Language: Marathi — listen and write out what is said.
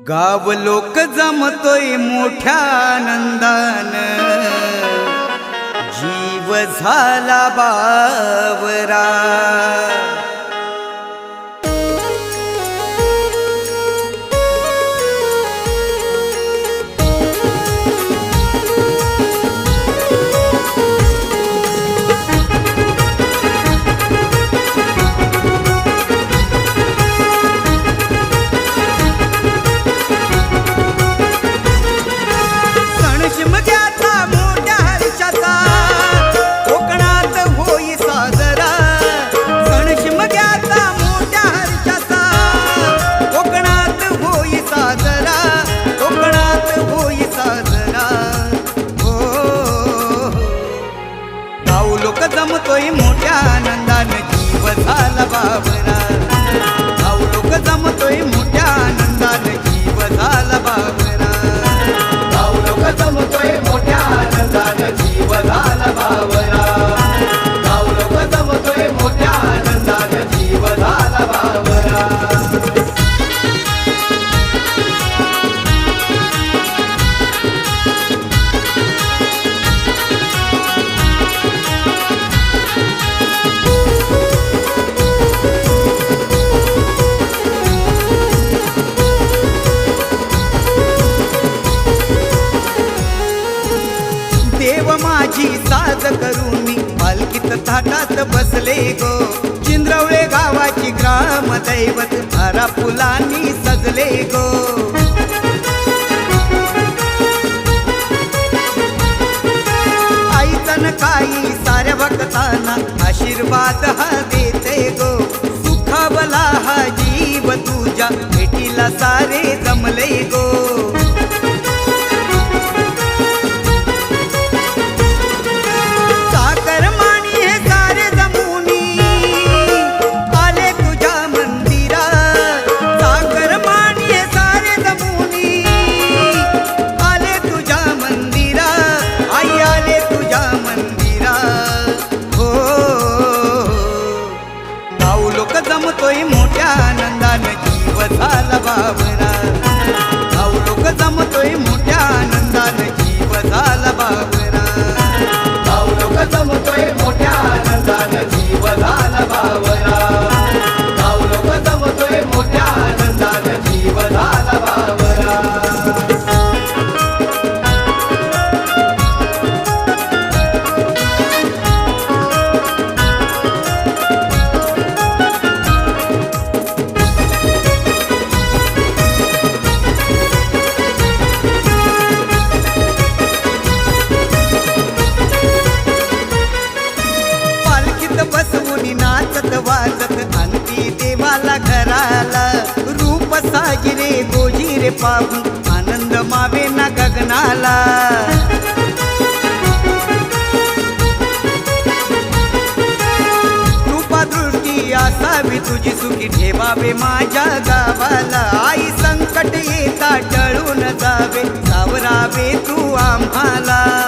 गाव लोक जमतोय मोठ्या आनंदान. जीव झाला बावरा. मोठ्या आनंदाने जीव झाला बाबा करूनी पालखीत थाटात बसले गो. चिंद्रवळे गावाची ग्राम दैवत भारा फुलांनी सजले गो. आईतन काही साऱ्या भक्तांना आशीर्वाद हा दे. बसवून नाचत वाचत आणती देवाला घराला. रूप सागिरे गोजीरे पाहून आनंद मावे ना गगनाला. असावी तुझी सुखी ठेवावे माझ्या गावाला. आई संकट येता टळून जावे सावरावे तू आम्हाला.